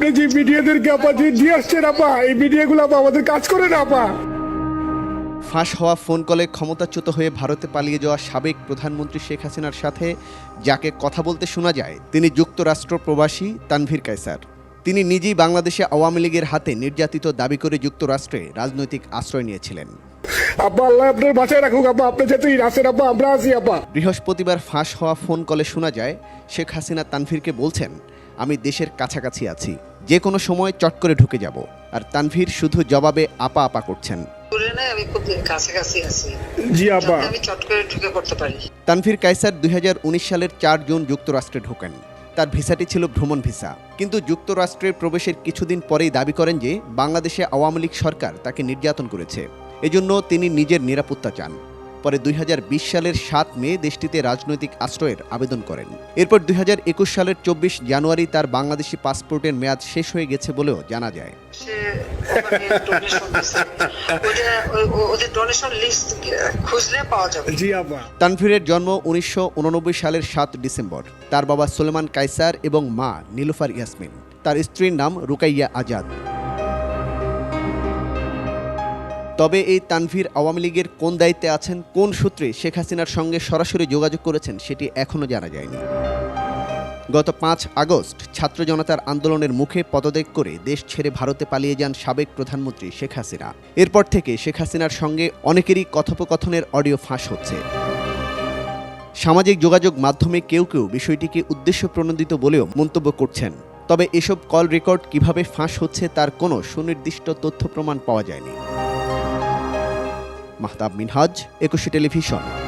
যে মিডিয়াদেরকে আপা যে আসছেন, আপা, এই মিডিয়াগুলো আপা, আমাদের কাজ করে না, আপা। ফাঁস হওয়া ফোন কলে ক্ষমতাচ্যুত হয়ে ভারতে পালিয়ে যাওয়া সাবেক প্রধানমন্ত্রী শেখ হাসিনার সাথে, যাকে কথা বলতে শোনা যায়, তিনি যুক্তরাষ্ট্র প্রবাসী তানভীর কায়সার। তিনি নিজেই বাংলাদেশে আওয়ামী লীগের হাতে নির্যাতিত দাবি করে যুক্তরাষ্ট্রে রাজনৈতিক আশ্রয় নিয়েছিলেন। আপা আল্লাহ আপনার বাঁচায় রাখুক আপা আপনি যেতেই আসেন আপা আমরা আছি আপা বৃহস্পতিবার ফাঁস হওয়া ফোন কলে শোনা যায় শেখ হাসিনা তানভীরকে বলছেন আমি দেশের কাছাকাছি আছি। যে কোনো সময় চট করে ঢুকে যাব। আর তানভীর শুধু জবাবে আপা আপা করছেন। দূরে নাই আমি খুব কাছাকাছি জি আপা যাতে আমি চট করে ঢুকে পড়তে পারি। তানভীর কায়সার দুই হাজার উনিশ সালের চার জুন যুক্তরাষ্ট্রে ঢোকেন। তার ভিসাটি ছিল ভ্রমণ ভিসা। কিন্তু যুক্তরাষ্ট্রে প্রবেশের কিছুদিন পরেই দাবি করেন যে বাংলাদেশে আওয়ামী লীগ সরকার তাকে নির্যাতন করেছে। এজন্য তিনি নিজের নিরাপত্তা চান। পরে দুই হাজার বিশ সালের সাত মে দেশটিতে রাজনৈতিক আশ্রয়ের আবেদন করেন। এরপর দুই হাজার একুশ সালের চব্বিশ জানুয়ারি তার বাংলাদেশি পাসপোর্টের মেয়াদ শেষ হয়ে গেছে বলেও জানা যায়। তানভীরের জন্ম উনিশশো উননব্বই সালের সাত ডিসেম্বর। তার বাবা সুলেমান কায়সার এবং মা নীলুফার ইয়াসমিন। তার স্ত্রীর নাম রুকাইয়া আজাদ। তবে এই তানভীর আওয়ামী লীগের কোন দায়িত্বে আছেন, কোন সূত্রে শেখ হাসিনার সঙ্গে সরাসরি যোগাযোগ করেছেন সেটি এখনও জানা যায়নি। গত পাঁচ আগস্ট ছাত্র জনতার আন্দোলনের মুখে পদত্যাগ করে দেশ ছেড়ে ভারতে পালিয়ে যান সাবেক প্রধানমন্ত্রী শেখ হাসিনা। এরপর থেকে শেখ হাসিনার সঙ্গে অনেকেরই কথোপকথনের অডিও ফাঁস হচ্ছে। সামাজিক যোগাযোগ মাধ্যমে কেউ কেউ বিষয়টিকে উদ্দেশ্য প্রণোদিত বলেও মন্তব্য করছেন। তবে এসব কল রেকর্ড কীভাবে ফাঁস হচ্ছে তার কোনো সুনির্দিষ্ট তথ্য প্রমাণ পাওয়া যায়নি। মাহতাব মিনহাজ একুশে টেলিভিশন।